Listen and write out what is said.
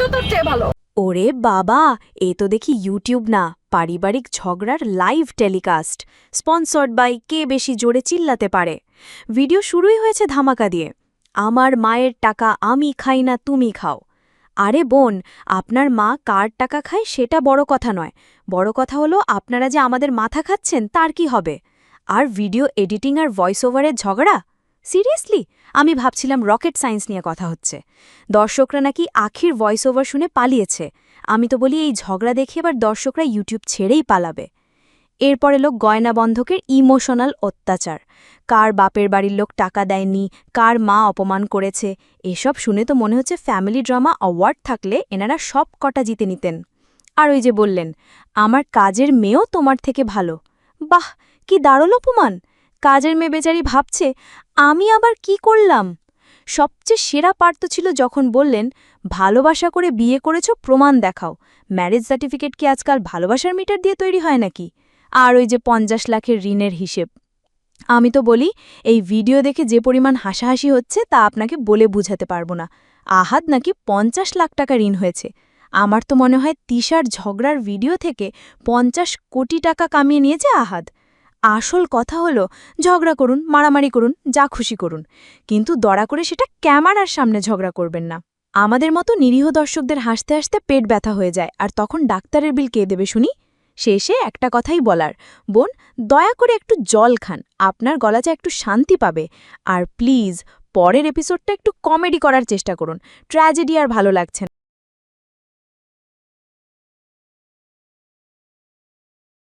তো তোর চেয়ে ভালো। ওরে বাবা, এ তো দেখি ইউটিউব না, পারিবারিক ঝগড়ার লাইভ টেলিকাস্ট স্পন্সর্ড বাই কে বেশি জোরে চিল্লাতে পারে। ভিডিও শুরুই হয়েছে ধামাকা দিয়ে। আমার মায়ের টাকা আমি খাই না, তুমি খাও। আরে বোন, আপনার মা কার টাকা খায় সেটা বড় কথা নয়। বড় কথা হলো, আপনারা যে আমাদের মাথা খাচ্ছেন, তার কি হবে? আর ভিডিও এডিটিং আর ভয়েস ওভারের ঝগড়া? সিরিয়াসলি? আমি ভাবছিলাম রকেট সায়েন্স নিয়ে কথা হচ্ছে। দর্শকরা নাকি আখির ভয়েস ওভার শুনে পালিয়েছে। আমি তো বলি এই ঝগড়া দেখে এবার দর্শকরা ইউটিউব ছেড়েই পালাবে। এরপর এলো গয়না বন্ধকের ইমোশনাল অত্যাচার। কার বাপের বাড়ির লোক টাকা দেয়নি, কার মা অপমান করেছে, এসব শুনে তো মনে হচ্ছে ফ্যামিলি ড্রামা অ্যাওয়ার্ড থাকলে এনারা সব কটা জিতে নিতেন। আর ওই যে বললেন, আমার কাজের মেয়েও তোমার থেকে ভালো। বাহ, কি দারুণ অপমান! কাজের মেয়ে বেচারি ভাবছে, আমি আবার কি করলাম? সবচেয়ে সেরা পার্ট ছিল যখন বললেন, ভালোবাসা করে বিয়ে করেছ, প্রমাণ দেখাও। ম্যারেজ সার্টিফিকেট কি আজকাল ভালোবাসার মিটার দিয়ে তৈরি হয় নাকি? আর ওই যে পঞ্চাশ লাখের ঋণের হিসেব। আমি তো বলি, এই ভিডিও দেখে যে পরিমাণ হাসাহাসি হচ্ছে তা আপনাকে বলে বুঝাতে পারব না। আহাদ নাকি পঞ্চাশ লাখ টাকা ঋণ হয়েছে। আমার তো মনে হয় তিশার ঝগড়ার ভিডিও থেকে পঞ্চাশ কোটি টাকা কামিয়ে নিয়েছে আহাদ আসল কথা হলো, ঝগড়া করুন, মারামারি করুন, যা খুশি করুন। কিন্তু দড়া করে সেটা ক্যামেরার সামনে ঝগড়া করবেন না। আমাদের মতো নিরীহ দর্শকদের হাসতে হাসতে পেট ব্যথা হয়ে যায়, আর তখন ডাক্তারের বিল কে দেবে শুনি? শেষে একটা কথাই বলার, বোন, দয়া করে একটু জল খান, আপনার গলাচা একটু শান্তি পাবে। আর প্লিজ, পরের এপিসোডটা একটু কমেডি করার চেষ্টা করুন, ট্র্যাজেডি আর ভালো লাগছে।